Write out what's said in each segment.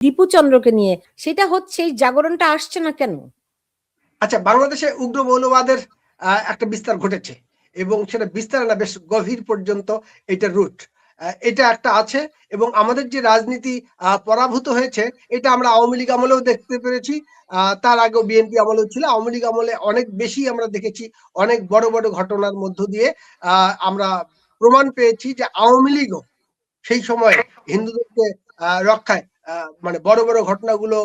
দীপু চন্দ্রকে নিয়ে, সেটা হচ্ছে এই জাগরণটা আসছে না কেন? আচ্ছা বাংলাদেশে উগ্র মৌলবাদের একটা বিস্তার ঘটেছে এবং সেটা বিস্তার না, বেশ গভীর পর্যন্ত এটা রুট। এটা একটা আছে এবং আমাদের যে রাজনীতি পরাভূত হয়েছে, এটা আমরা আওয়ামী লীগ আমলেও দেখতে পেরেছি। তার আগেও বিএনপি আমলেও ছিল। আওয়ামী লীগ আমলে অনেক বেশি আমরা দেখেছি, অনেক বড় বড় ঘটনার মধ্য দিয়ে আমরা প্রমাণ পেয়েছি যে আওয়ামী লীগও সেই সময় হিন্দুদেরকে রক্ষায় মানে বড় বড় ঘটনাগুলো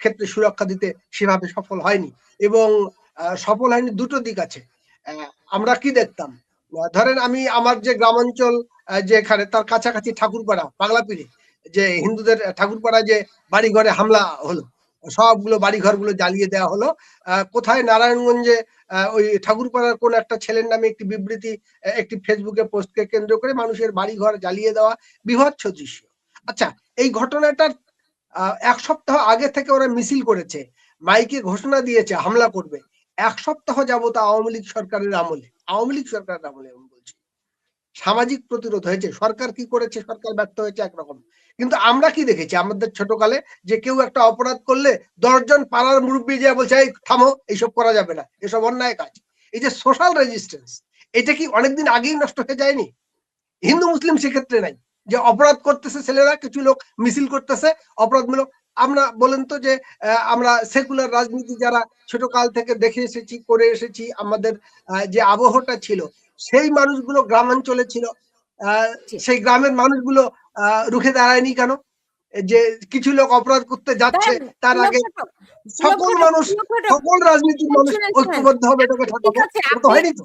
ক্ষেত্রে সুরক্ষা দিতে সেভাবে সফল হয়নি এবং সফল হয়নি দুটো দিক আছে। আমরা কি দেখতাম? ধরেন আমি আমার যে গ্রামাঞ্চল যেখানে তার কাছাকাছি ঠাকুরপাড়া পাগলাপিড়ি যে হিন্দুদের ঠাকুরপাড়া যে বাড়ি ঘরে হামলা হলো, সবগুলো বাড়ি ঘরগুলো জ্বালিয়ে দেওয়া হলো। কোথায় নারায়ণগঞ্জে ওই ঠাকুরপাড়ার কোন একটা ছেলের নামে একটি বিবৃতি একটি ফেসবুকে পোস্টকে কেন্দ্র করে মানুষের বাড়ি ঘর জ্বালিয়ে দেওয়া বিভৎস দৃশ্য আচ্ছা এই ঘটনাটার এক সপ্তাহ আগে থেকে ওরা মিছিল করেছে, মাইকে ঘোষণা দিয়েছে, হামলা করবে। এক সপ্তাহ যাবত আওয়ামী লীগ সরকারের আমলে, আওয়ামী লীগ সরকারের আমলে আমি বলছি। সামাজিক প্রতিরোধ হয়েছে, সরকার কি করেছে, সরকার ব্যর্থ হয়েছে একরকম। কিন্তু আমরা কি দেখেছি, আমাদের ছোটকালে যে কেউ একটা অপরাধ করলে দশজন পাড়ার মুরব্বী যে বলছে, এই, থামো, এইসব করা যাবে না, এসব অন্যায় কাজ। এই যে সোশ্যাল রেজিস্ট্যান্স এটা কি অনেকদিন আগেই নষ্ট হয়ে যায়নি? হিন্দু, মুসলিম সেক্ষেত্রে নাই। যে অপরাধ করতেছে ছেলেরা কিছু লোক মিছিল করতেছে অপরাধমূলক। আমরা বলেন তো যে আমরা সেকুলার রাজনীতি যারা ছোট কাল থেকে দেখে এসেছি করে এসেছি আমাদের যে আবহটা ছিল সেই মানুষগুলো গ্রামাঞ্চলে ছিল। আহ, সেই গ্রামের মানুষগুলো আহ, রুখে দাঁড়ায়নি কেন? যে কিছু লোক অপরাধ করতে যাচ্ছে তার আগে সকল মানুষ সকল রাজনীতির মানুষ। ঐক্যবদ্ধ হবে এটাকে হয়নি তো?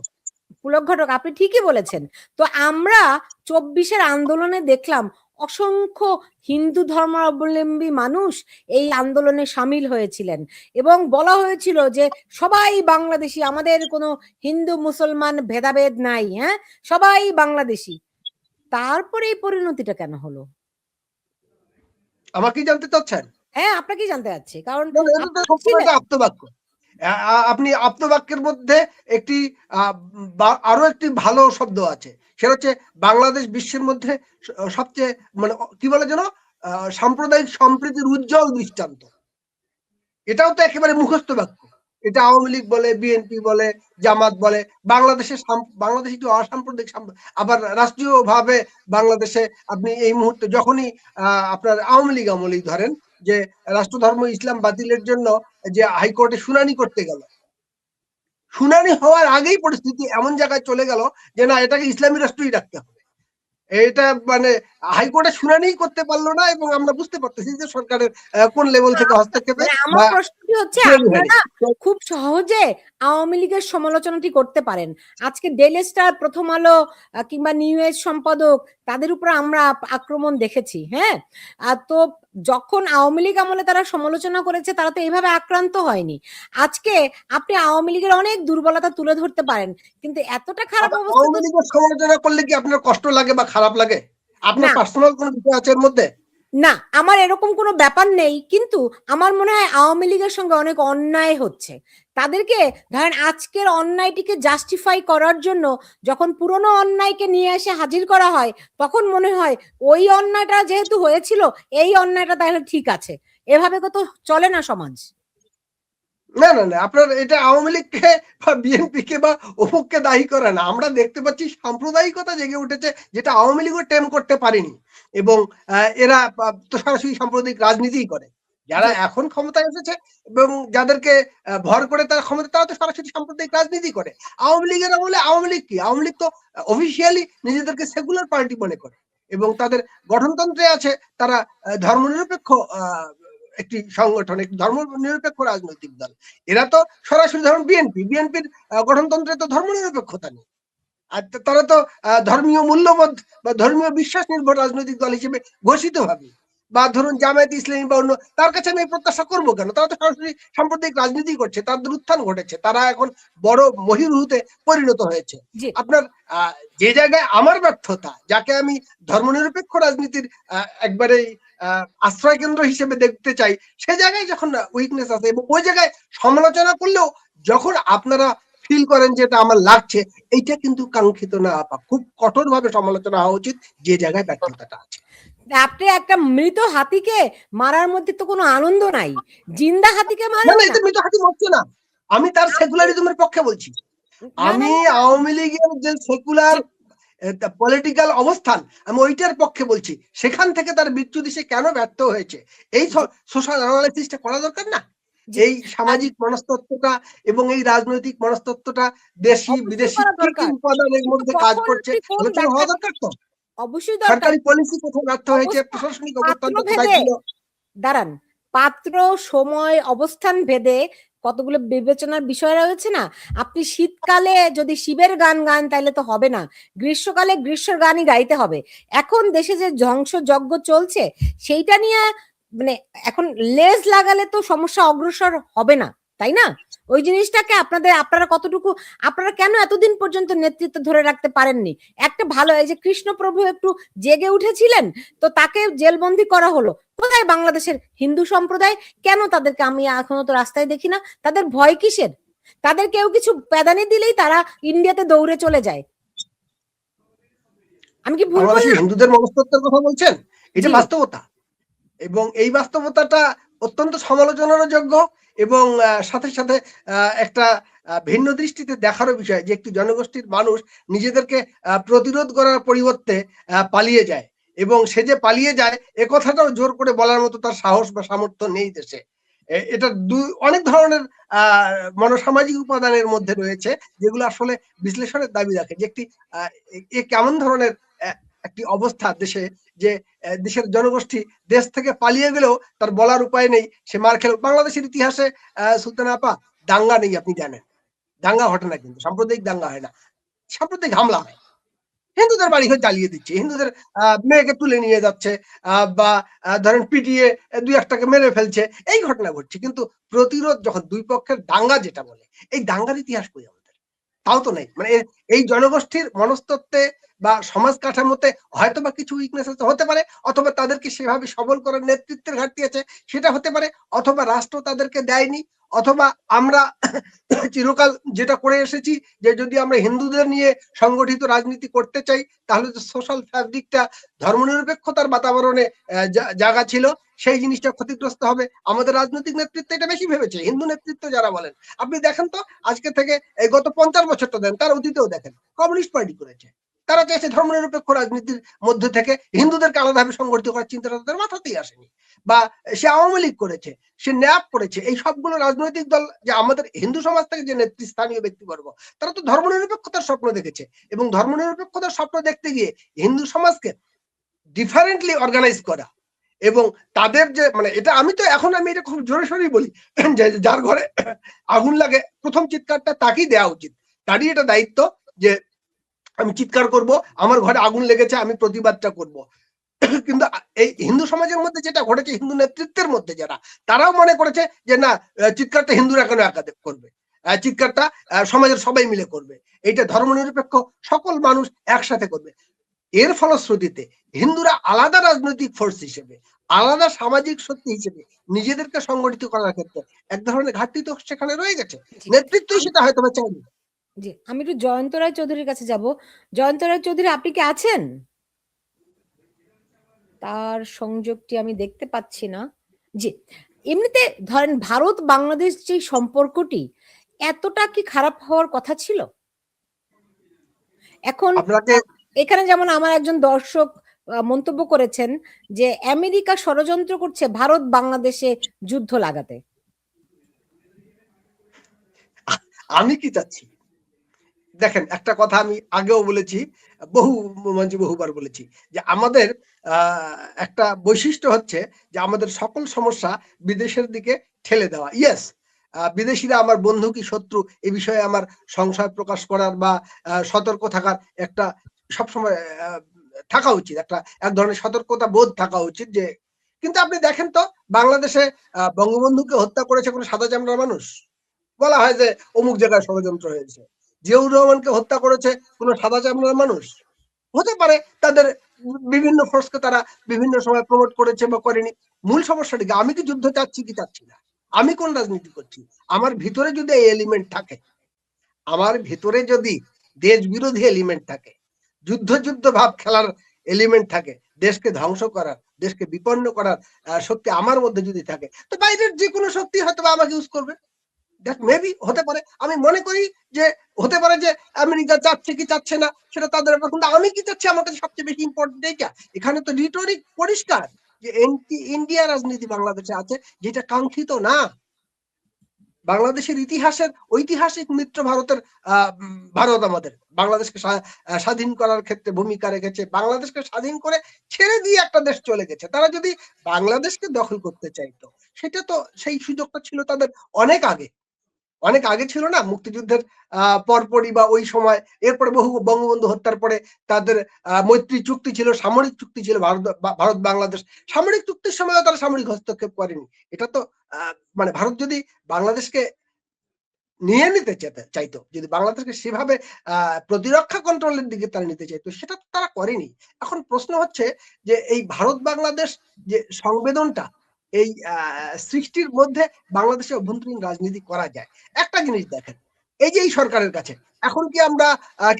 পুলক ঘটক আপনি ঠিকই বলেছেন। তো আমরা চব্বিশের আন্দোলনে দেখলাম অসংখ্য হিন্দু ধর্মাবলম্বী মানুষ এই আন্দোলনে সামিল হয়েছিলেন এবং বলা হয়েছিল যে সবাই বাংলাদেশি আমাদের কোনো হিন্দু মুসলমান ভেদাভেদ নাই হ্যাঁ? সবাই বাংলাদেশি। তারপরে এই পরিণতিটা কেন হলো? আমাকে জানতে চাচ্ছেন? হ্যাঁ আপনাকে জানতে চাচ্ছি কারণ আপনি আপ্তবাক্যের মধ্যে একটি আরও একটি ভালো শব্দ আছে। সেটা হচ্ছে বাংলাদেশ বিশ্বের মধ্যে সবচেয়ে মানে কি বলে যেন? সাম্প্রদায়িক সম্প্রীতির উজ্জ্বল দৃষ্টান্ত। এটাও তো একেবারে মুখস্থ বাক্য। এটা আওয়ামী লীগ বলে, বিএনপি বলে, জামাত বলে, বাংলাদেশের বাংলাদেশ একটি অসাম্প্রদায়িক আবার রাষ্ট্রীয় ভাবে বাংলাদেশে আপনি এই মুহূর্তে যখনই আপনার আওয়ামী লীগ আমলেই ধরেন যে রাষ্ট্রধর্ম, ইসলাম বাতিলের জন্য যে হাইকোর্টে শুনানি করতে গেল, শুনানি হওয়ার আগেই পরিস্থিতি এমন জায়গায় চলে গেল যে না, এটাকে ইসলামী রাষ্ট্রই রাখতে হবে। এটা মানে হাইকোর্টে শুনানি করতে পারল না এবং আমরা বুঝতে পারতেছি যে সরকারের কোন লেভেল থেকে হস্তক্ষেপে মানে আমার প্রশ্নটি হচ্ছে আপনারা খুব সহজে আওয়ামী লীগের সমালোচনাটি করতে পারেন। আজকে ডেলি স্টার প্রথম আলো কিংবা নিউ এজ সম্পাদক তাদের উপর আমরা আক্রমণ দেখেছি হ্যাঁ? আর তো যখন আওয়ামী লীগ আমলে তারা সমালোচনা করেছে তারা তো এইভাবে আক্রান্ত হয়নি। আজকে আপনি আওয়ামী লীগের অনেক দুর্বলতা তুলে ধরতে পারেন কিন্তু এতটা খারাপ অবস্থা সমালোচনা করলে কি আপনার কষ্ট লাগে বা খারাপ লাগে? আপনার। পার্সোনাল কোন বিষয় আছে এর মধ্যে? না, আমার এরকম কোনো ব্যাপার নেই, কিন্তু আমার মনে হয় আওয়ামী লীগের সঙ্গে অনেক অন্যায় হচ্ছে। তাদেরকে ধরেন আজকের অন্যায়টিকে জাস্টিফাই করার জন্য যখন পুরনো অন্যায়কে নিয়ে এসে হাজির করা হয়, তখন মনে হয় ওই অন্যায়টা যেহেতু হয়েছিল, এই অন্যায়টা তাহলে ঠিক আছে। এভাবে তো চলে না সমাজ? না না না, আপনার এটা আওয়ামী লীগকে বা বিএনপি কে বা অমুককে দায়ী করে না। আমরা দেখতে পাচ্ছি সাম্প্রদায়িকতা জেগে উঠেছে যেটা আওয়ামী লীগও টেম করতে পারেনি এবং এরা তো সরাসরি সাম্প্রদায়িক রাজনীতিই করে। যারা এখন ক্ষমতায় এসেছে এবং যাদেরকে ভর করে তার ক্ষমতা তারা তো সরাসরি সাম্প্রদায়িক রাজনীতি করে। আওয়ামী লীগের আমলে আওয়ামী লীগ কি? আওয়ামী লীগ তো অফিসিয়ালি নিজেদেরকে সেকুলার পার্টি মনে করে এবং তাদের গঠনতন্ত্রে আছে, তারা ধর্মনিরপেক্ষ একটি সংগঠন একটি ধর্ম নিরপেক্ষ রাজনৈতিক দল। এরা তো সরাসরি ধরুন বিএনপি বিএনপির গঠনতন্ত্রে তো ধর্ম নিরপেক্ষতা নেই। আর তারা তো ধর্মীয় মূল্যবোধ বা ধর্মীয় বিশ্বাস নির্ভর রাজনৈতিক দল হিসেবে ঘোষিত হবে বা ধরুন জামায়াত ইসলামী বা অন্য তার কাছে আমি প্রত্যাশা করব কেন? তারা তো সরাসরি সাম্প্রদায়িক রাজনীতি করছে তাদের উত্থান ঘটেছে তারা এখন বড় মহিরুহতে পরিণত হয়েছে। আপনার আহ, যে জায়গায় আমার ব্যর্থতা যাকে আমি ধর্মনিরপেক্ষ রাজনীতির আহ, একবারেই আশ্রয় কেন্দ্র হিসেবে দেখতে চাই। সে জায়গায় যখন উইকনেস আছে এবং ওই জায়গায় সমালোচনা করলেও যখন আপনারা ফিল করেন যে এটা আমার লাগছে এইটা কিন্তু কাঙ্ক্ষিত না আপা খুব কঠোর ভাবে সমালোচনা হওয়া উচিত যে জায়গায় ব্যর্থতাটা আছে। আপনি একটা মৃত হাতিকে মারার মধ্যে তো কোনো আনন্দ নাই। জিন্দা হাতিকে না মারেন না না। এটা মৃত হাতি মরছে না। আমি তার সেকুলারিজমের পক্ষে বলছি। আমি আওয়ামী লীগের যে সেকুলার পলিটিক্যাল অবস্থান আমি ওইটার পক্ষে বলছি। সেখান থেকে তার বিচ্যুতি সে কেন ব্যর্থ হয়েছে? এই সোশ্যাল অ্যানালাইসিসটা করা দরকার না? এই সামাজিক মনস্তত্ত্বটা এবং এই রাজনৈতিক মনস্তত্ত্বটা দেশি বিদেশি। উপাদানের মধ্যে কাজ করছে আলোচনা হওয়া দরকার তো? অবশ্যই সরকারি পলিসি কোথায় ব্যর্থ হয়েছে প্রশাসনিক অবস্থান দাঁড়ান পাত্র সময় অবস্থান ভেদে কতগুলো বিবেচনার বিষয় রয়েছে না? আপনি শীতকালে যদি শিবের গান গান তাহলে তো হবে না। গ্রীষ্মকালে গ্রীষ্মের গানই গাইতে হবে। এখন দেশে যে ধ্বংস যজ্ঞ চলছে, সেইটা নিয়ে মানে এখন লেজ লাগালে তো সমস্যা অগ্রসর হবে না, তাই না? ওই জিনিসটাকে আপনাদের, আপনারা কতটুকু, আপনারা কেন এতদিন পর্যন্ত নেতৃত্ব ধরে রাখতে পারেননি? একটা ভালো, এই যে কৃষ্ণপ্রভু একটু জেগে উঠেছিলেন, তো তাকে জেলবন্দি করা হলো। কোথায় বাংলাদেশের হিন্দু সম্প্রদায় কেন তাদেরকে আমি এখনও তো রাস্তায় দেখি না? তাদের ভয় কিসের? তাদের কেউ কিছু প্যাদানি দিলেই তারা ইন্ডিয়াতে দৌড়ে চলে যায়। আমি কি ভুল হিন্দুদের মনস্তত্ত্বের কথা বলছেন? এটা বাস্তবতা। এবং এই বাস্তবতাটা অত্যন্ত সমালোচনারও যোগ্য এবং সাথে সাথে আহ, একটা ভিন্ন দৃষ্টিতে দেখারও বিষয় যে একটি জনগোষ্ঠীর মানুষ নিজেদেরকে প্রতিরোধ করার পরিবর্তে আহ, পালিয়ে যায়। এবং সে যে পালিয়ে যায়, এ কথাটাও জোর করে বলার মতো তার সাহস বা সামর্থ্য নেই দেশে। এটা দুই, অনেক ধরনের মনোসামাজিক উপাদানের মধ্যে রয়েছে, যেগুলো আসলে বিশ্লেষণের দাবি রাখে যে একটি এ- কেমন ধরনের একটি অবস্থা দেশে যে দেশের জনগোষ্ঠী দেশ থেকে পালিয়ে গেলেও তার বলার উপায় নেই। সে মার খেল। বাংলাদেশের ইতিহাসে সুলতান আপা দাঙ্গা নেই, আপনি জানেন। দাঙ্গা ঘটে না কিন্তু, সাম্প্রদায়িক দাঙ্গা হয় না। সাম্প্রদায়িক হামলা হয়। হিন্দুদের বাড়ি ঘর জ্বালিয়ে দিচ্ছে। হিন্দুদের মেয়েকে তুলে নিয়ে যাচ্ছে বা ধরেন পিটিয়ে দুই একটাকে মেরে ফেলছে, এই ঘটনা ঘটছে। কিন্তু প্রতিরোধ যখন দুই পক্ষের দাঙ্গা যেটা বলে, এই দাঙ্গার ইতিহাস কই আমাদের? তাও তো নেই। মানে এই জনগোষ্ঠীর মনস্তত্ত্বে বা সমাজ কাঠামোতে হয়তো বা কিছু উইকনেস আছে, হতে পারে, অথবা তাদেরকে সেভাবে সবল করার নেতৃত্বের ঘাটতি আছে, সেটা হতে পারে, অথবা রাষ্ট্র তাদেরকে দেয়নি অথবা আমরা চিরকাল যেটা করে এসেছি, যে যদি আমরা হিন্দুদের নিয়ে সংগঠিত রাজনীতি করতে চাই, তাহলে যে সোশ্যাল ফ্যাব্রিকটা ধর্মনিরপেক্ষতার বাতাবরণে জায়গা ছিল, সেই জিনিসটা ক্ষতিগ্রস্ত হবে। আমাদের রাজনৈতিক নেতৃত্ব এটা বেশি ভেবেছে, হিন্দু নেতৃত্ব যারা বলেন। আপনি দেখেন তো, আজকে থেকে এই গত পঞ্চাশ বছরটা দেন, তার অতীতেও দেখেন, কমিউনিস্ট পার্টি করেছে। তারা চাইছে ধর্মনিরপেক্ষ রাজনীতির মধ্যে থেকে হিন্দুদেরকে আলাদাভাবে সংগঠিত করার চিন্তাটা তাদের মাথাতেই আসেনি। বা সে আওয়ামী লীগ করেছে, সে ন্যাপ করেছে, এই সবগুলো রাজনৈতিক দল যে আমাদের হিন্দু সমাজ থেকে যে নেতৃস্থানীয় ব্যক্তিবর্গ, তারা তো ধর্মনিরপেক্ষতার স্বপ্ন দেখেছে এবং ধর্মনিরপেক্ষতার স্বপ্ন দেখতে গিয়ে হিন্দু সমাজকে ডিফারেন্টলি অর্গানাইজ করা এবং তাদের যে মানে এটা আমি তো এখন আমি এটা খুব জোরে সোরেই বলি যার ঘরে আগুন লাগে, প্রথম চিৎকারটা তাকেই দেওয়া উচিত। তারই এটা দায়িত্ব যে আমি চিৎকার করব আমার ঘরে আগুন লেগেছে আমি প্রতিবাদটা করব। কিন্তু এই হিন্দু সমাজের মধ্যে যেটা ঘটেছে হিন্দু নেতৃত্বের মধ্যে যারা তারাও মনে করেছে যে না চিৎকারটা হিন্দুরা কেন একা করবে? চিৎকারটা সমাজের সবাই মিলে করবে। এইটা ধর্মনিরপেক্ষ সকল মানুষ একসাথে করবে। এর ফলশ্রুতিতে হিন্দুরা আলাদা রাজনৈতিক ফোর্স হিসেবে আলাদা সামাজিক শক্তি হিসেবে নিজেদেরকে সংগঠিত করার ক্ষেত্রে এক ধরনের ঘাটতি তো সেখানে রয়ে গেছে। নেতৃত্বই সেটা হয়তো বা চাইনি জি আমি একটু জয়ন্ত রায় চৌধুরীর কাছে যাব। জয়ন্ত রায় চৌধুরী আপনি কি আছেন? তার সংযোগটি আমি দেখতে পাচ্ছি না। জি এমনিতে ধরেন ভারত বাংলাদেশ যে সম্পর্কটি এতটা কি খারাপ হওয়ার কথা ছিল? এখন এখানে যেমন আমার একজন দর্শক মন্তব্য করেছেন যে আমেরিকা ষড়যন্ত্র করছে ভারত বাংলাদেশে যুদ্ধ লাগাতে। আমি কি চাচ্ছি? দেখেন, একটা কথা আমি আগেও বলেছি, বহু, মঞ্চে বহুবার বলেছি, যে আমাদের একটা বৈশিষ্ট্য হচ্ছে যে আমাদের সকল সমস্যা বিদেশের দিকে ঠেলে দেওয়া। ইয়েস বিদেশিরা আমার বন্ধু কি শত্রু এ বিষয়ে আমার সংশয় প্রকাশ করার বা সতর্ক থাকার একটা সবসময় থাকা উচিত, একটা এক ধরনের সতর্কতা বোধ থাকা উচিত যে, কিন্তু আপনি দেখেন তো বাংলাদেশে বঙ্গবন্ধুকে হত্যা করেছে কোনো সাদা চামড়ার মানুষ? বলা হয় যে অমুক জায়গায় ষড়যন্ত্র হয়েছে। জিয়াউর রহমানকে হত্যা করেছে কোনো সাদা চামড়ার মানুষ? হতে পারে, তাদের বিভিন্ন ফোর্সকে তারা বিভিন্ন সময় প্রমোট করেছে বা করেনি। মূল সমস্যাটি কি? আমি কি যুদ্ধ চাচ্ছি কি চাচ্ছি না? আমি কোন রাজনীতি করছি? আমার ভিতরে যদি এই এলিমেন্ট থাকে, আমার ভিতরে যদি দেশ বিরোধী এলিমেন্ট থাকে, যুদ্ধ যুদ্ধ ভাব খেলার এলিমেন্ট থাকে, দেশকে ধ্বংস করার, দেশকে বিপন্ন করার শক্তি আমার মধ্যে যদি থাকে, তো বাইরের যে কোনো শক্তি হয়তো আমাকে ইউজ করবে। দ্যাট মেবি হতে পারে। আমি মনে করি যে, হতে পারে যে, আমেরিকা চাচ্ছে কি চাচ্ছে না, সেটা তাদের ব্যাপার। কিন্তু আমি কি চাচ্ছি? আমার কাছে সবচেয়ে বেশি ইম্পর্টেন্ট এইটা এখানে তো রিটোরিক পরিষ্কার যে ইন্ডিয়া রাজনীতি বাংলাদেশে আছে, যেটা কাঙ্ক্ষিত না। বাংলাদেশের ইতিহাসের ঐতিহাসিক মিত্র ভারতের ভারত আমাদের। বাংলাদেশকে স্বাধীন করার ক্ষেত্রে ভূমিকা রেখেছে। বাংলাদেশকে স্বাধীন করে ছেড়ে দিয়ে একটা দেশ চলে গেছে। তারা যদি বাংলাদেশকে দখল করতে চাইতো, সেটা তো সেই সুযোগটা ছিল তাদের অনেক আগে। অনেক আগে ছিল না মুক্তিযুদ্ধের পরপরই বা ওই সময়, এরপরে বহু বঙ্গবন্ধু হত্যার পরে তাদের মৈত্রী চুক্তি ছিল, সামরিক চুক্তি ছিল ভারত ভারত বাংলাদেশ। সামরিক চুক্তির সময়ও তারা সামরিক হস্তক্ষেপ করেনি। এটা তো মানে ভারত যদি বাংলাদেশকে নিয়ে নিতে চাইতো যদি বাংলাদেশকে সেভাবে প্রতিরক্ষা কন্ট্রোলের দিকে তারা নিতে চাইতো, সেটা তো তারা করেনি। এখন প্রশ্ন হচ্ছে যে এই ভারত বাংলাদেশ যে সংবেদনটা এই আহ, সৃষ্টির মধ্যে বাংলাদেশে অভ্যন্তরীণ রাজনীতি করা যায়। একটা জিনিস দেখেন এই যে এই সরকারের কাছে এখন কি আমরা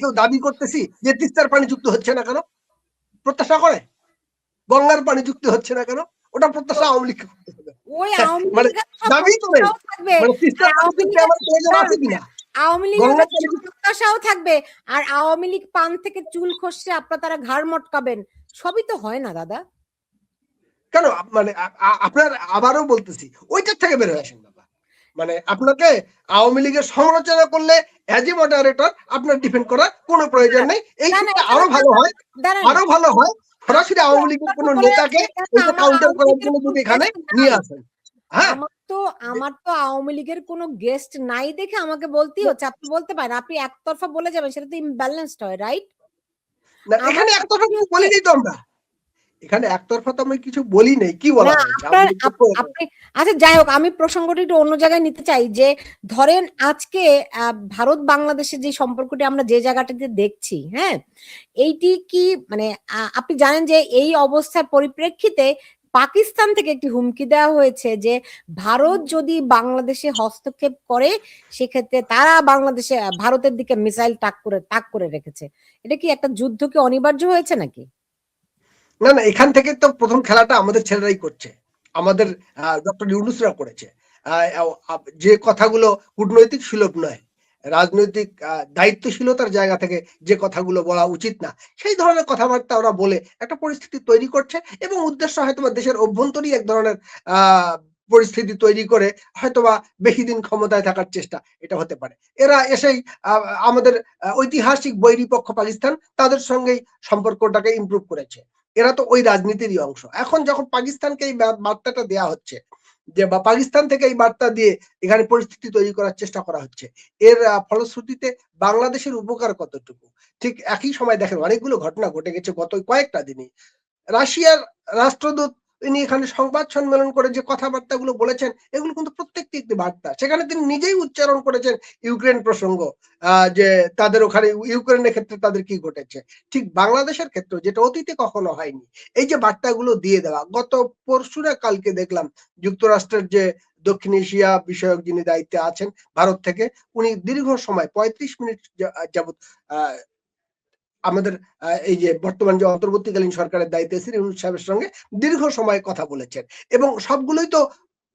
কেউ দাবি করতেছি যে তিস্তার পানি যুক্ত হচ্ছে না কেন? প্রত্যাশা করে? গঙ্গার পানি যুক্ত হচ্ছে না কেন? ওটা প্রত্যাশা আওয়ামী লীগ ওই মানে দাবি তো নেই। মানে তিস্তার পানি আওয়ামী যুক্ত আমার প্রয়োজন আছে কিনা আওয়ামী লীগের গঙ্গার কাছে পানি প্রত্যাশাও থাকবে। আর আওয়ামী লীগ পান থেকে চুল খসছে আপনারা তারা ঘাড় মটকাবেন। সবই তো হয় না দাদা। কেন? মানে আপনার আবারও বলতেছি ওইটার থেকে বের হয়ে আসেন বাবা মানে আপনাকে আওয়ামী লীগের সমালোচনা করলে অ্যাজ এ মডারেটর আপনার ডিফেন্ড করার কোনো প্রয়োজন নেই। এই ক্ষেত্রে আরও ভালো হয় আরও ভালো হয় সরাসরি আওয়ামী লীগের কোনো নেতাকে কাউন্টার করার জন্য যদি এখানে নিয়ে আসেন হ্যাঁ? তো আমার তো আওয়ামী লীগের কোনো গেস্ট নাই দেখে আমাকে বলতেই হচ্ছে। আপনি বলতে পারেন আপনি একতরফা বলে যাবেন সেটা তো ইমব্যালেন্সড হয় রাইট না এখানে একতরফা বলে বলিনি তো আমরা। এখানে একতরফা তো আমরা কিছু বলি নেই কি বলা আপনি আচ্ছা যাই হোক আমি প্রসঙ্গটি একটু অন্য জায়গায় নিতে চাই যে ধরেন আজকে ভারত বাংলাদেশের যে সম্পর্কটি আমরা যে জায়গাটাতে দেখছি হ্যাঁ? এইটি কি মানে আপনি জানেন যে এই অবস্থার পরিপ্রেক্ষিতে পাকিস্তান থেকে একটি হুমকি দেওয়া হয়েছে যে ভারত যদি বাংলাদেশে হস্তক্ষেপ করে সেক্ষেত্রে তারা বাংলাদেশে ভারতের দিকে মিসাইল তাক করে তাক করে রেখেছে। এটা কি একটা যুদ্ধ কি অনিবার্য হয়েছে নাকি? না না, এখান থেকে তো প্রথম খেলাটা আমাদের ছেলেরাই করছে। আমাদের ডক্টর ইউনুসরা করেছে। যে কথাগুলো কূটনৈতিক সুলভ নয়, রাজনৈতিক দায়িত্বশীলতার জায়গা থেকে যে কথাগুলো বলা উচিত না, সেই ধরনের কথাবার্তা ওরা বলে একটা পরিস্থিতি তৈরি করছে এবং উদ্দেশ্য হয়তোবা দেশের অভ্যন্তরীণ এক ধরনের পরিস্থিতি তৈরি করে হয়তোবা বেশি দিন ক্ষমতায় থাকার চেষ্টা এটা হতে পারে। এরা এসেই আমাদের ঐতিহাসিক বৈরী পক্ষ পাকিস্তান তাদের সঙ্গেই সম্পর্কটাকে ইমপ্রুভ করেছে। এরা তো ওই রাজনীতিরই অংশ। এখন যখন পাকিস্তানকে এই বার্তাটা দেয়া হচ্ছে, যে বা পাকিস্তান থেকে এই বার্তা দিয়ে এখানে পরিস্থিতি তৈরি করার চেষ্টা করা হচ্ছে, এর ফলশ্রুতিতে বাংলাদেশের উপকার কতটুকু? ঠিক একই সময় দেখেন, অনেকগুলো ঘটনা ঘটে গেছে গত কয়েকটা দিনে। রাশিয়ার রাষ্ট্রদূত তিনি এখানে সংবাদ সম্মেলন করে যে কথাবার্তাগুলো বলেছেন, এগুলো কিন্তু প্রত্যেকটি একটি বার্তা। সেখানে তিনি নিজেই উচ্চারণ করেছেন ইউক্রেন প্রসঙ্গ যে তাদের ওখানে ইউক্রেনের ক্ষেত্রে তাদের কি ঘটেছে। ঠিক বাংলাদেশের ক্ষেত্রে যেটা অতীতে কখনো হয়নি। এই যে বার্তাগুলো দিয়ে দেওয়া, গত পরশুরা কালকে দেখলাম যুক্তরাষ্ট্রের যে দক্ষিণ এশিয়া বিষয়ক যিনি দায়িত্বে আছেন ভারত থেকে, উনি দীর্ঘ সময়, পঁয়ত্রিশ মিনিট যাবত আমাদের এই যে বর্তমান যে অন্তর্বর্তীকালীন সরকারের দায়িত্বে আছেন, ইউনুস সাহেবের সঙ্গে দীর্ঘ সময় কথা বলেছেন। এবং সবগুলোই তো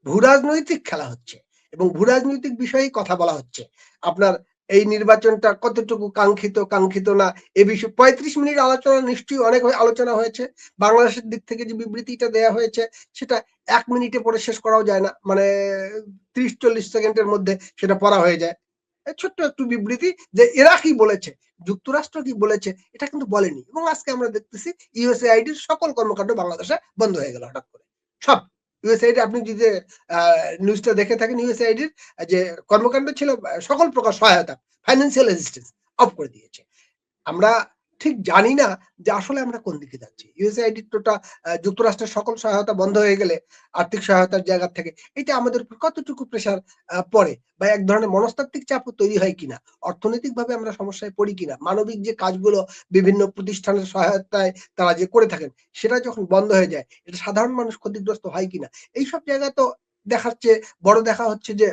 ভূরাজনৈতিক খেলা হচ্ছে। এবং ভূরাজনৈতিক বিষয়েই কথা বলা হচ্ছে। আপনার এই নির্বাচনটা কতটুকু কাঙ্ক্ষিত কাঙ্ক্ষিত না, এ বিষয়ে পঁয়ত্রিশ মিনিট আলোচনা নিশ্চয়ই অনেক আলোচনা হয়েছে। বাংলাদেশের দিক থেকে যে বিবৃতিটা দেয়া হয়েছে, সেটা এক মিনিটে পরে শেষ করাও যায় না। মানে ত্রিশ চল্লিশ সেকেন্ডের মধ্যে সেটা পড়া হয়ে যায়। ছোট্ট একটু বিবৃতি যে এরা কি বলেছে, যুক্তরাষ্ট্র কি বলেছে, এটা কিন্তু বলেনি। এবং আজকে আমরা দেখতেছি ইউএসএআইডির সকল কর্মকাণ্ড বাংলাদেশে বন্ধ হয়ে গেল হঠাৎ করে। সব। ইউএসআইডি আপনি যদি নিউজটা দেখে থাকেন ইউএসআইডির যে কর্মকাণ্ড ছিল সকল প্রকার সহায়তা ফাইন্যান্সিয়াল অ্যাসিস্ট্যান্স অফ করে দিয়েছে। আমরা ঠিক জানি না যে আসলে আমরা কোন দিকে যাচ্ছি। ইউএসআইডি টোটা যুক্তরাষ্ট্রের সকল সহায়তা বন্ধ হয়ে গেলে আর্থিক সহায়তার জায়গা থেকে এটা আমাদের উপর কতটুকু প্রেশার পড়ে বা এক ধরনের মনস্তাত্ত্বিক চাপও তৈরি হয় কিনা অর্থনৈতিক ভাবে আমরা সমস্যায় পড়ি কিনা, মানবিক যে কাজগুলো বিভিন্ন প্রতিষ্ঠানের সহায়তায় তারা যে করে থাকেন সেটা যখন বন্ধ হয়ে যায়, এটা সাধারণ মানুষ ক্ষতিগ্রস্ত হয় কিনা, এইসব জায়গা তো দেখাচ্ছে, বড় দেখা হচ্ছে যে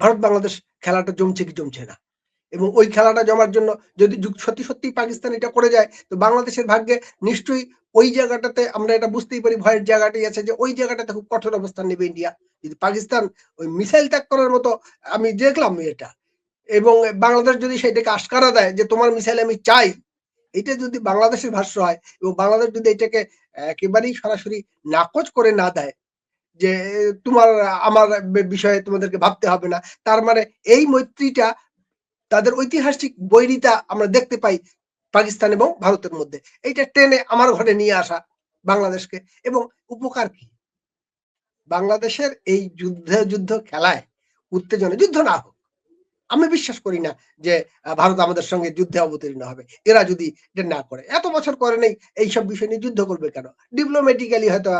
ভারত বাংলাদেশ খেলাটা জমছে কি জমছে না। এবং ওই খেলাটা জমার জন্য যদি সত্যি সত্যি পাকিস্তান এটা করে যায়, তো বাংলাদেশের ভাগ্যে নিশ্চয়ই ওই জায়গাটাতে আমরা এটা বুঝতেই পারি, ভয়ের জায়গাটাই আছে যে ওই জায়গাটাতে খুব কঠোর অবস্থান নেবে ইন্ডিয়া। যদি পাকিস্তান ওই মিসাইল ত্যাগ করার মতো আমি দেখলাম এটা, এবং বাংলাদেশ যদি সেটাকে আশকারা দেয় যে তোমার মিসাইল আমি চাই, এটা যদি বাংলাদেশের ভাষ্য হয়, এবং বাংলাদেশ যদি এটাকে একেবারেই সরাসরি নাকচ করে না দেয়, যে তোমার, আমার বিষয়ে তোমাদেরকে ভাবতে হবে না, তার মানে এই মৈত্রীটা তাদের ঐতিহাসিক বৈরিতা আমরা দেখতে পাই পাকিস্তান এবং ভারতের মধ্যে। এইটা টেনে আমার ঘরে নিয়ে আসা বাংলাদেশকে। এবং উপকার কি? বাংলাদেশের এই যুদ্ধ যুদ্ধ খেলায় উত্তেজনা, যুদ্ধ না হোক, আমি বিশ্বাস করি না যে ভারত আমাদের সঙ্গে যুদ্ধে অবতীর্ণ হবে। এরা যদি এটা না করে, এত বছর করে নেই, এইসব বিষয় নিয়ে যুদ্ধ করবে কেন? ডিপ্লোম্যাটিক্যালি হয়তো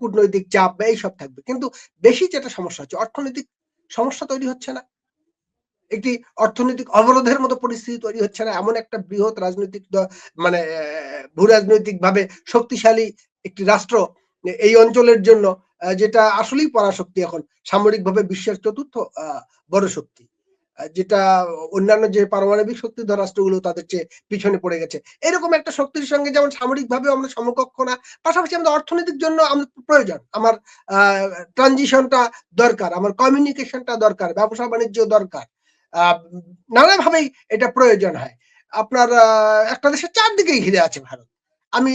কূটনৈতিক চাপ বা এইসব থাকবে। কিন্তু বেশি যেটা সমস্যা হচ্ছে, অর্থনৈতিক সমস্যা তৈরি হচ্ছে না। একটি অর্থনৈতিক অবরোধের মতো পরিস্থিতি তৈরি হচ্ছে না। এমন একটা বৃহৎ রাজনৈতিক মানে ভূ রাজনৈতিক ভাবে শক্তিশালী একটি রাষ্ট্র এই অঞ্চলের জন্য যেটা আসলেই পরাশক্তি এখন। সামরিক ভাবে বিশ্বের চতুর্থ বড় শক্তি। যেটা অন্যান্য যে পারমাণবিক শক্তিধর রাষ্ট্রগুলো তাদের চেয়ে পিছনে পড়ে গেছে। এরকম একটা শক্তির সঙ্গে যেমন সামরিক ভাবে আমরা সমকক্ষ না, পাশাপাশি আমাদের অর্থনৈতিক জন্য আমাদের প্রয়োজন। আমার ট্রানজিশনটা দরকার, আমার কমিউনিকেশনটা দরকার ব্যবসা বাণিজ্য দরকার। নানাভাবেই এটা প্রয়োজন হয়। আপনার একটা দেশের চারদিকেই ঘিরে আছে ভারত। আমি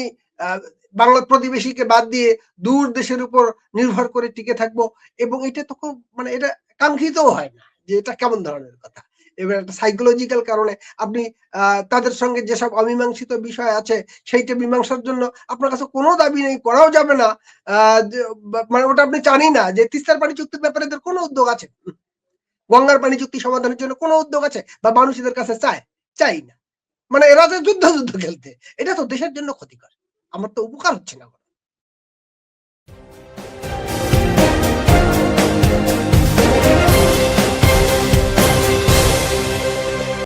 বাংলা প্রতিবেশীকে বাদ দিয়ে দূর দেশের উপর নির্ভর করে টিকে থাকব এবং এটা তো খুব মানে এটা কাঙ্ক্ষিতও হয় না যে এটা কেমন ধরনের কথা। এবার একটা সাইকোলজিক্যাল কারণে আপনি তাদের সঙ্গে যেসব অমীমাংসিত বিষয় আছে সেইটা মীমাংসার জন্য আপনার কাছে কোনো দাবি নেই, করাও যাবে না। মানে ওটা আপনি জানি না যে তিস্তার পানি চুক্তির ব্যাপারে এদের কোনো উদ্যোগ আছে? গঙ্গার পানি চুক্তি সমাধানের জন্য কোনো উদ্যোগ আছে? বা মানুষ এদের কাছে চায়? চাই না। মানে এরা যে যুদ্ধ যুদ্ধ খেলতে এটা তো দেশের জন্য ক্ষতিকর। আমার তো উপকার হচ্ছে না।